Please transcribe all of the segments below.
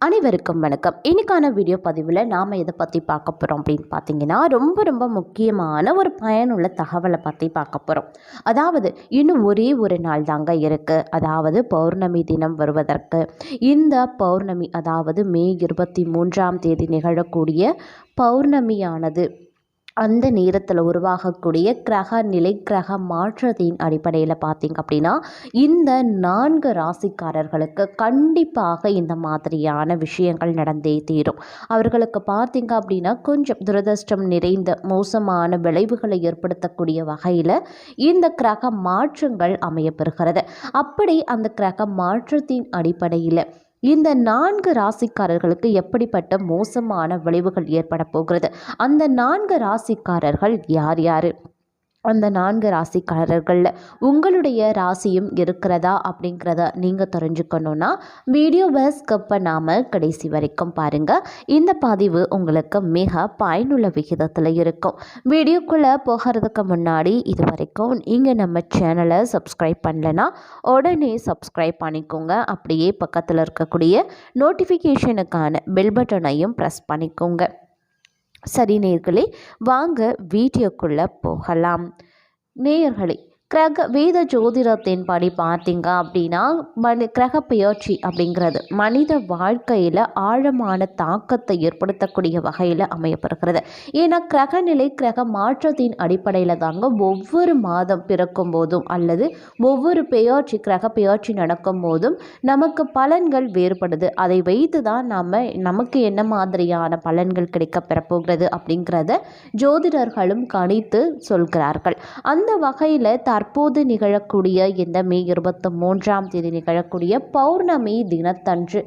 அனைவருக்கும் வணக்கம். இன்றைக்கான வீடியோ பதிவில் நாம் எதை பற்றி பார்க்க போகிறோம் அப்படின்னு பார்த்தீங்கன்னா ரொம்ப ரொம்ப முக்கியமான ஒரு பயனுள்ள தகவலை பற்றி பார்க்க போகிறோம் அதாவது இன்னும் ஒரே ஒரு நாள் தாங்க இருக்குது அதாவது பௌர்ணமி தினம் வருவதற்கு. இந்த பௌர்ணமி அதாவது மே இருபத்தி மூன்றாம் தேதி நிகழக்கூடிய பௌர்ணமியானது. அந்த நேரத்தில் உருவாகக்கூடிய கிரக நிலை கிரக மாற்றத்தின் அடிப்படையில் பார்த்திங்க அப்படின்னா இந்த நான்கு ராசிக்காரர்களுக்கு கண்டிப்பாக இந்த மாதிரியான விஷயங்கள் நடந்தே தீரும். அவர்களுக்கு பார்த்தீங்க அப்படின்னா கொஞ்சம் துரதிருஷ்டம் நிறைந்த மோசமான விளைவுகளை ஏற்படுத்தக்கூடிய வகையில் இந்த கிரக மாற்றங்கள் அமையப்பெறுகிறது அப்படி அந்த கிரக மாற்றத்தின் அடிப்படையில் இந்த நான்கு ராசிக்காரர்களுக்கு எப்படிப்பட்ட மோசமான விளைவுகள் ஏற்பட போகிறது? அந்த நான்கு ராசிக்காரர்கள் யார் யார்? அந்த நான்கு ராசிக்காரர்களில் உங்களுடைய ராசியும் இருக்கிறதா அப்படிங்கிறத நீங்கள் தெரிஞ்சுக்கணுன்னா வீடியோவை ஸ்கிப் பண்ணாமல் கடைசி வரைக்கும் பாருங்கள் இந்த பதிவு உங்களுக்கு மிக பயனுள்ள விகிதத்தில் இருக்கும். வீடியோக்குள்ளே போகிறதுக்கு முன்னாடி இது வரைக்கும் நீங்கள் நம்ம சேனலை சப்ஸ்கிரைப் பண்ணலைன்னா உடனே சப்ஸ்கிரைப் பண்ணிக்கோங்க. அப்படியே பக்கத்தில் இருக்கக்கூடிய நோட்டிஃபிகேஷனுக்கான பெல் பட்டனையும் ப்ரெஸ் பண்ணிக்கோங்க. சரி நேர்களே வாங்க வீடியோக்குள்ளே போகலாம். நேயர்களே கிரக வேத ஜோதிடத்தின் படி பார்த்தீங்க அப்படின்னா மனி கிரக பெயர்ச்சி அப்படிங்கிறது மனித வாழ்க்கையில் ஆழமான தாக்கத்தை ஏற்படுத்தக்கூடிய வகையில் அமையப்படுகிறது ஏன்னா கிரகநிலை கிரக மாற்றத்தின் அடிப்படையில் தாங்க ஒவ்வொரு மாதம் பிறக்கும் போதும் அல்லது ஒவ்வொரு பெயர்ச்சி கிரக பெயர்ச்சி நடக்கும் போதும் நமக்கு பலன்கள் வேறுபடுது. அதை வைத்து தான் நாம் நமக்கு என்ன மாதிரியான பலன்கள் கிடைக்க பெறப்போகிறது அப்படிங்கிறத ஜோதிடர்களும் கணித்து சொல்கிறார்கள். அந்த வகையில் தற்போது நிகழக்கூடிய இந்த மே இருபத்தி மூன்றாம் தேதி நிகழக்கூடிய பௌர்ணமி தினத்தன்று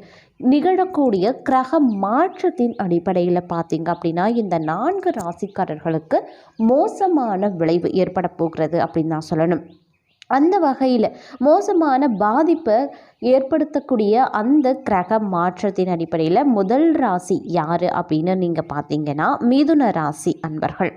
நிகழக்கூடிய கிரக மாற்றத்தின் அடிப்படையில் பார்த்தீங்க அப்படின்னா இந்த நான்கு ராசிக்காரர்களுக்கு மோசமான விளைவு ஏற்பட போகிறது அப்படின்னு நான் சொல்லணும். அந்த வகையில் மோசமான பாதிப்பை ஏற்படுத்தக்கூடிய அந்த கிரக மாற்றத்தின் அடிப்படையில் முதல் ராசி யார் அப்படின்னு நீங்கள் பார்த்தீங்கன்னா மிதுன ராசி அன்பர்கள்.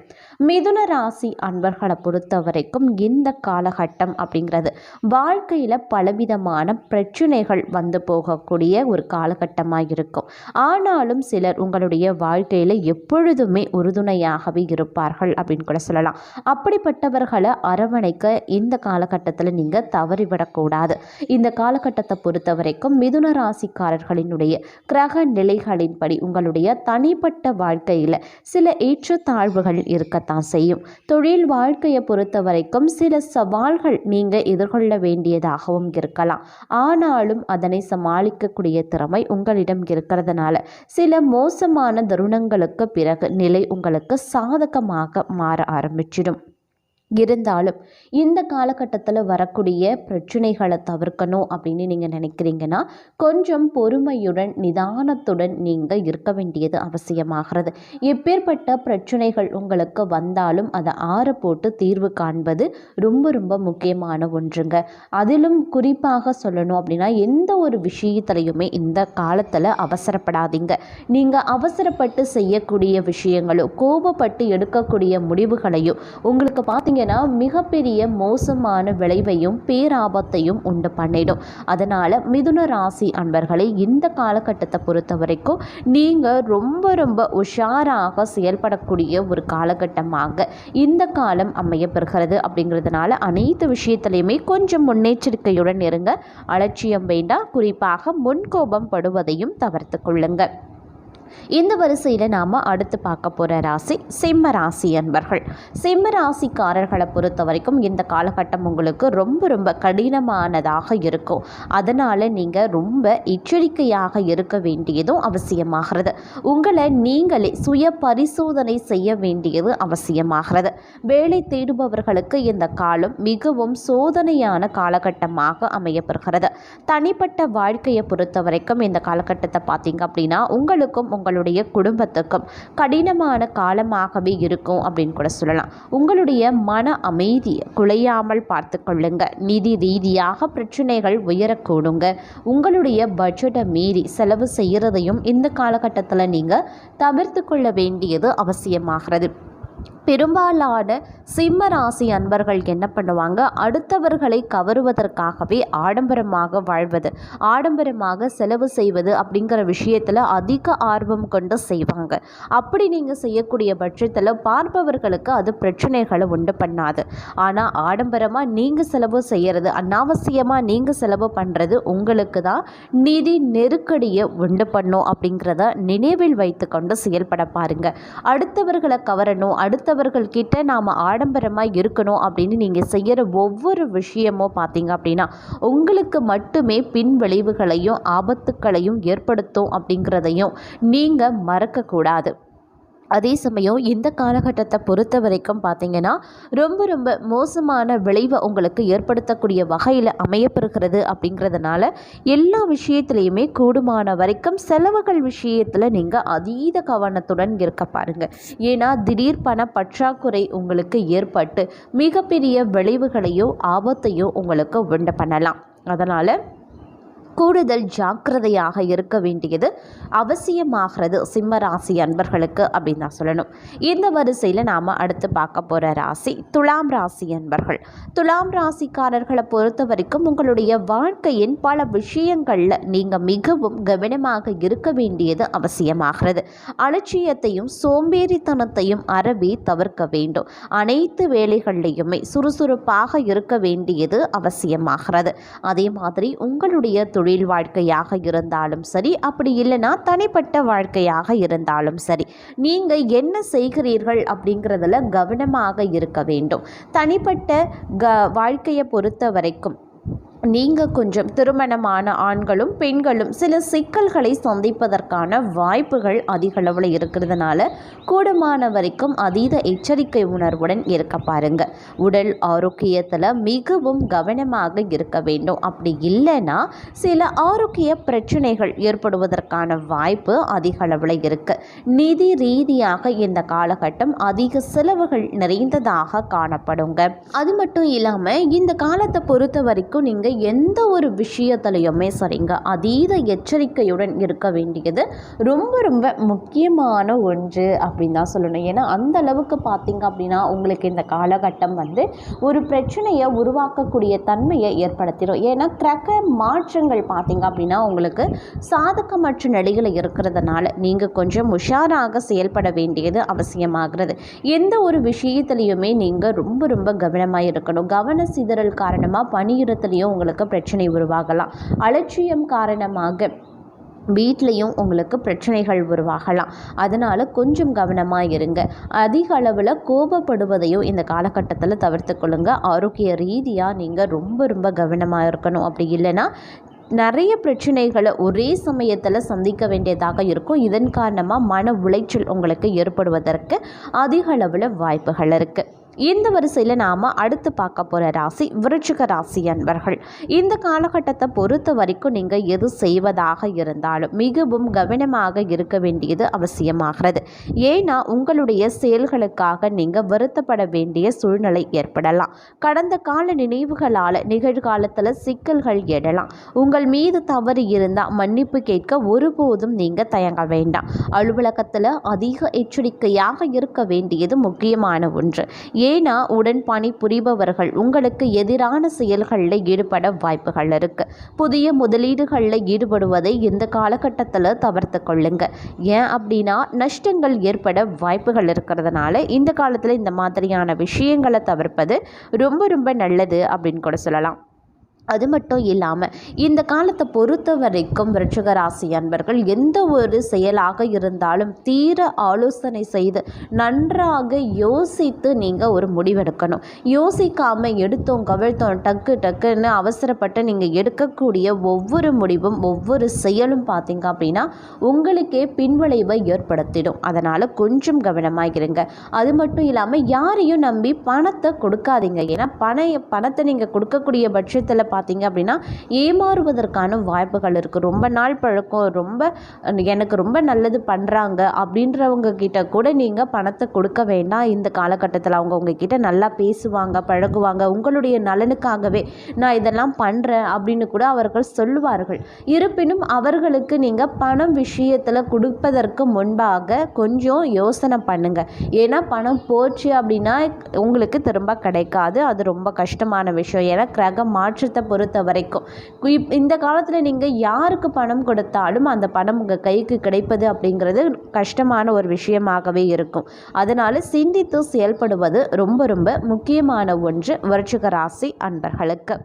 மிதுன ராசி அன்பர்களை பொறுத்த வரைக்கும் இந்த காலகட்டம் அப்படிங்கிறது வாழ்க்கையில் பலவிதமான பிரச்சனைகள் வந்து போகக்கூடிய ஒரு காலகட்டமாக இருக்கும். ஆனாலும் சிலர் உங்களுடைய வாழ்க்கையில் எப்பொழுதுமே உறுதுணையாகவே இருப்பார்கள் அப்படின்னு கூட சொல்லலாம். அப்படிப்பட்டவர்களை அரவணைக்க இந்த காலகட்டத்தில் நீங்கள் தவறிவிடக்கூடாது. இந்த காலகட்டத்தை பொறுத்த வரைக்கும் மிதுன ராசிக்காரர்களினுடைய கிரக நிலைகளின்படி உங்களுடைய தனிப்பட்ட வாழ்க்கையில் சில ஏற்றத்தாழ்வுகள் இருக்கத்தான் செய்யும். தொழில் வாழ்க்கையை பொறுத்த வரைக்கும் சில சவால்கள் நீங்கள் எதிர்கொள்ள வேண்டியதாகவும் இருக்கலாம். ஆனாலும் அதனை சமாளிக்கக்கூடிய திறமை உங்களிடம் இருக்கிறதுனால சில மோசமான தருணங்களுக்கு பிறகு நிலை உங்களுக்கு சாதகமாக மாற ஆரம்பிச்சிடும். இருந்தாலும் இந்த காலகட்டத்தில் வரக்கூடிய பிரச்சனைகளை தவிர்க்கணும் அப்படின்னு நீங்கள் நினைக்கிறீங்கன்னா கொஞ்சம் பொறுமையுடன் நிதானத்துடன் நீங்கள் இருக்க வேண்டியது அவசியமாகிறது. எப்பேற்பட்ட பிரச்சனைகள் உங்களுக்கு வந்தாலும் அதை ஆற போட்டு தீர்வு காண்பது ரொம்ப ரொம்ப முக்கியமான ஒன்றுங்க. அதிலும் குறிப்பாக சொல்லணும் அப்படின்னா எந்த ஒரு விஷயத்துலையுமே இந்த காலத்தில் அவசரப்படாதீங்க. நீங்கள் அவசரப்பட்டு செய்யக்கூடிய விஷயங்களோ கோபப்பட்டு எடுக்கக்கூடிய முடிவுகளையும் உங்களுக்கு பார்த்தீங்க பார்த்தீங்கன்னா மிகப்பெரிய மோசமான விளைவையும் பேராபத்தையும் உண்டு பண்ணிடும். அதனால் மிதுன ராசி அன்பர்களை இந்த காலகட்டத்தை பொறுத்த வரைக்கும் நீங்கள் ரொம்ப ரொம்ப உஷாராக செயல்படக்கூடிய ஒரு காலகட்டமாக இந்த காலம் அமையப்பெறுகிறது அப்படிங்கிறதுனால அனைத்து விஷயத்திலையுமே கொஞ்சம் முன்னெச்சரிக்கையுடன் இருங்க. அலட்சியம் வேண்டாம். குறிப்பாக முன்கோபம் படுவதையும் தவிர்த்து கொள்ளுங்கள். இந்த வரிசையில் நாம் அடுத்து பார்க்க போகிற ராசி சிம்ம ராசி அன்பர்கள். சிம்ம ராசிக்காரர்களை பொறுத்த வரைக்கும் இந்த காலகட்டம் உங்களுக்கு ரொம்ப ரொம்ப கடினமானதாக இருக்கும். அதனால் நீங்கள் ரொம்ப எச்சரிக்கையாக இருக்க வேண்டியதும் அவசியமாகிறது. உங்களை நீங்களே சுய பரிசோதனை செய்ய வேண்டியது அவசியமாகிறது. வேலை தேடுபவர்களுக்கு இந்த காலம் மிகவும் சோதனையான காலகட்டமாக அமையப்படுகிறது தனிப்பட்ட வாழ்க்கையை பொறுத்த வரைக்கும் இந்த காலகட்டத்தை பார்த்தீங்க அப்படின்னா உங்களுக்கும் உங்களுடைய குடும்பத்துக்கும் கடினமான காலமாகவே இருக்கும் அப்படின்னு கூட சொல்லலாம். உங்களுடைய மன அமைதியை குலையாமல் பார்த்து கொள்ளுங்க. நிதி ரீதியாக பிரச்சனைகள் உயரக்கூடுங்க. உங்களுடைய பட்ஜெட்டை மீறி செலவு செய்கிறதையும் இந்த காலகட்டத்தில் நீங்கள் தவிர்த்து கொள்ள வேண்டியது அவசியமாகிறது. பெரும்பாலான சிம்ம ராசி அன்பர்கள் என்ன பண்ணுவாங்க? அடுத்தவர்களை கவருவதற்காகவே ஆடம்பரமாக வாழ்வது ஆடம்பரமாக செலவு செய்வது அப்படிங்கிற விஷயத்தில் அதிக ஆர்வம் கொண்டு செய்வாங்க. அப்படி நீங்கள் செய்யக்கூடிய பட்சத்தில் பார்ப்பவர்களுக்கு அது பிரச்சனைகளை உண்டு பண்ணாது. ஆனால் ஆடம்பரமாக நீங்கள் செலவு செய்கிறது அனாவசியமாக நீங்கள் செலவு பண்ணுறது உங்களுக்கு தான் நிதி நெருக்கடியை உண்டு பண்ணும் அப்படிங்கிறத நினைவில் வைத்துக்கொண்டு செயல்பட பாருங்க. அடுத்தவர்களை கவரணும் அடுத்த அடுத்தவர்கள் கிட்ட நாம் ஆடம்பரமாக இருக்கணும் அப்படின்னு நீங்கள் செய்கிற ஒவ்வொரு விஷயமும் பார்த்தீங்க அப்படின்னா உங்களுக்கு மட்டுமே பின் விளைவுகளையும் ஆபத்துக்களையும் ஏற்படுத்தும் அப்படிங்கிறதையும் நீங்கள் மறக்கக்கூடாது. அதே சமயம் இந்த காலகட்டத்தை பொறுத்த வரைக்கும் பார்த்தீங்கன்னா ரொம்ப ரொம்ப மோசமான விளைவை உங்களுக்கு ஏற்படுத்தக்கூடிய வகையில் அமையப்பெறுகிறது அப்படிங்கிறதுனால எல்லா விஷயத்துலையுமே கூடுமான வரைக்கும் செலவுகள் விஷயத்தில் நீங்கள் அதீத கவனத்துடன் இருக்க பாருங்கள் ஏன்னா திடீர் பண பற்றாக்குறை உங்களுக்கு ஏற்பட்டு மிகப்பெரிய விளைவுகளையும் ஆபத்தையும் உங்களுக்கு உண்டு பண்ணலாம். அதனால் கூடுதல் ஜாக்கிரதையாக இருக்க வேண்டியது அவசியமாகிறது சிம்ம ராசி அன்பர்களுக்கு அப்படின்னு தான் சொல்லணும். இந்த வரிசையில் நாம் அடுத்து பார்க்க போகிற ராசி துலாம் ராசி அன்பர்கள். துலாம் ராசிக்காரர்களை பொறுத்த வரைக்கும் உங்களுடைய வாழ்க்கையின் பல விஷயங்களில் நீங்கள் மிகவும் கவனமாக இருக்க வேண்டியது அவசியமாகிறது. அலட்சியத்தையும் சோம்பேறித்தனத்தையும் அறவே தவிர்க்க வேண்டும். அனைத்து வேலைகள்லையுமே சுறுசுறுப்பாக இருக்க வேண்டியது அவசியமாகிறது. அதே மாதிரி உங்களுடைய தொழில் வாழ்க்கையாக இருந்தாலும் சரி அப்படி இல்லைன்னா தனிப்பட்ட வாழ்க்கையாக இருந்தாலும் சரி நீங்கள் என்ன செய்கிறீர்கள் அப்படிங்கிறதுல கவனமாக இருக்க வேண்டும். தனிப்பட்ட க வாழ்க்கையை பொறுத்த வரைக்கும் நீங்கள் கொஞ்சம் திருமணமான ஆண்களும் பெண்களும் சில சிக்கல்களை சந்திப்பதற்கான வாய்ப்புகள் அதிகளவில் இருக்கிறதுனால கூடுமான வரைக்கும் அதீத எச்சரிக்கை உணர்வுடன் இருக்க பாருங்க. உடல் ஆரோக்கியத்தில் மிகவும் கவனமாக இருக்க வேண்டும். அப்படி இல்லைன்னா சில ஆரோக்கிய பிரச்சனைகள் ஏற்படுவதற்கான வாய்ப்பு அதிகளவில் இருக்குது நிதி ரீதியாக இந்த காலகட்டம் அதிக செலவுகள் நிறைந்ததாக காணப்படுங்க. அது மட்டும் இல்லாமல் இந்த காலத்தை பொறுத்த வரைக்கும் நீங்கள் எந்த ஒரு விஷயத்துலையுமே சரிங்க அதீத எச்சரிக்கையுடன் இருக்க வேண்டியது ரொம்ப ரொம்ப முக்கியமான ஒன்று அப்படின்னு தான் சொல்லணும். ஏன்னா அந்த அளவுக்கு பார்த்தீங்க அப்படின்னா உங்களுக்கு இந்த காலகட்டம் வந்து ஒரு பிரச்சனையை உருவாக்கக்கூடிய தன்மையை ஏற்படுத்திடும். ஏன்னா கிரக மாற்றங்கள் பார்த்தீங்க அப்படின்னா உங்களுக்கு சாதகமற்ற நிலையில் இருக்கிறதுனால நீங்கள் கொஞ்சம் உஷாராக செயல்பட வேண்டியது அவசியமாகிறது. எந்த ஒரு விஷயத்துலையுமே நீங்கள் ரொம்ப ரொம்ப கவனமாக இருக்கணும். கவன சிதறல் காரணமாக பணியிடத்துலையும் உங்களுக்கு பிரச்சனை உருவாகலாம். அலட்சியம் காரணமாக வீட்லேயும் உங்களுக்கு பிரச்சனைகள் உருவாகலாம். அதனால் கொஞ்சம் கவனமாக இருங்க. அதிக அளவில் கோபப்படுவதையும் இந்த காலகட்டத்தில் தவிர்த்து கொள்ளுங்க. ஆரோக்கிய ரீதியாக நீங்கள் ரொம்ப ரொம்ப கவனமாக இருக்கணும். அப்படி இல்லைன்னா நிறைய பிரச்சனைகளை ஒரே சமயத்தில் சந்திக்க வேண்டியதாக இருக்கும். இதன் காரணமாக மன உளைச்சல் உங்களுக்கு ஏற்படுவதற்கு அதிக அளவில் வாய்ப்புகள் இருக்குது இந்த வரிசையில் நாம் அடுத்து பார்க்க போகிற ராசி விருச்சிக ராசி அன்பர்கள். இந்த காலகட்டத்தை பொறுத்த வரைக்கும் நீங்கள் எது செய்வதாக இருந்தாலும் மிகவும் கவனமாக இருக்க வேண்டியது அவசியமாகிறது. ஏன்னா உங்களுடைய செயல்களுக்காக நீங்கள் வருத்தப்பட வேண்டிய சூழ்நிலை ஏற்படலாம். கடந்த கால நினைவுகளால் நிகழ்காலத்தில் சிக்கல்கள் எழலாம். உங்கள் மீது தவறு இருந்தால் மன்னிப்பு கேட்க ஒருபோதும் நீங்கள் தயங்க வேண்டாம். அலுவலகத்தில் அதிக எச்சரிக்கையாக இருக்க வேண்டியது முக்கியமான ஒன்று. ஏன்னா உடன் பணி புரிபவர்கள் உங்களுக்கு எதிரான செயல்களில் ஈடுபட வாய்ப்புகள் இருக்கு. புதிய முதலீடுகளில் ஈடுபடுவதை இந்த காலகட்டத்தில் தவிர்த்து கொள்ளுங்க. ஏன் அப்படின்னா நஷ்டங்கள் ஏற்பட வாய்ப்புகள் இருக்கிறதுனால இந்த காலத்தில் இந்த மாதிரியான விஷயங்களை தவிர்ப்பது ரொம்ப ரொம்ப நல்லது அப்படின்னு கூட சொல்லலாம். அது மட்டும் இல்லாமல் இந்த காலத்தை பொறுத்த வரைக்கும் விருச்சிக ராசி அன்பர்கள் எந்த ஒரு செயலாக இருந்தாலும் தீர ஆலோசனை செய்து நன்றாக யோசித்து நீங்கள் ஒரு முடிவெடுக்கணும். யோசிக்காமல் எடுத்தோம் கவிழ்த்தோம் டக்கு டக்குன்னு அவசரப்பட்டு நீங்கள் எடுக்கக்கூடிய ஒவ்வொரு முடிவும் ஒவ்வொரு செயலும் பார்த்தீங்க அப்படின்னா உங்களுக்கே பின்விளைவை ஏற்படுத்திடும். அதனால் கொஞ்சம் கவனமாக இருங்க அது மட்டும் இல்லாமல் யாரையும் நம்பி பணத்தை கொடுக்காதீங்க. ஏன்னா பண பணத்தை நீங்கள் கொடுக்கக்கூடிய பட்சத்தில் பார்த்தீங்க அப்படின்னா ஏமாறுவதற்கான வாய்ப்புகள் இருக்குது ரொம்ப நாள் பழக்கம் ரொம்ப எனக்கு ரொம்ப நல்லது பண்ணுறாங்க அப்படின்றவங்க கிட்ட கூட நீங்கள் பணத்தை கொடுக்க வேண்டாம். இந்த காலகட்டத்தில் அவங்க உங்ககிட்ட நல்லா பேசுவாங்க பழகுவாங்க. உங்களுடைய நலனுக்காகவே நான் இதெல்லாம் பண்ணுறேன் அப்படின்னு கூட அவர்கள் சொல்லுவார்கள். இருப்பினும் அவர்களுக்கு நீங்கள் பணம் விஷயத்தில் கொடுப்பதற்கு முன்பாக கொஞ்சம் யோசனை பண்ணுங்கள் ஏன்னா பணம் போச்சு அப்படின்னா உங்களுக்கு திரும்ப கிடைக்காது. அது ரொம்ப கஷ்டமான விஷயம். ஏன்னா கிரக மாற்றத்தை பொறுத்த வரைக்கும் இந்த காலத்தில் நீங்கள் யாருக்கு பணம் கொடுத்தாலும் அந்த பணம் உங்கள் கைக்கு கிடைப்பது அப்படிங்கிறது கஷ்டமான ஒரு விஷயமாகவே இருக்கும். அதனால் சிந்தித்து செயல்படுவது ரொம்ப ரொம்ப முக்கியமான ஒன்று. விருச்சிக ராசி அன்பர்களுக்கு.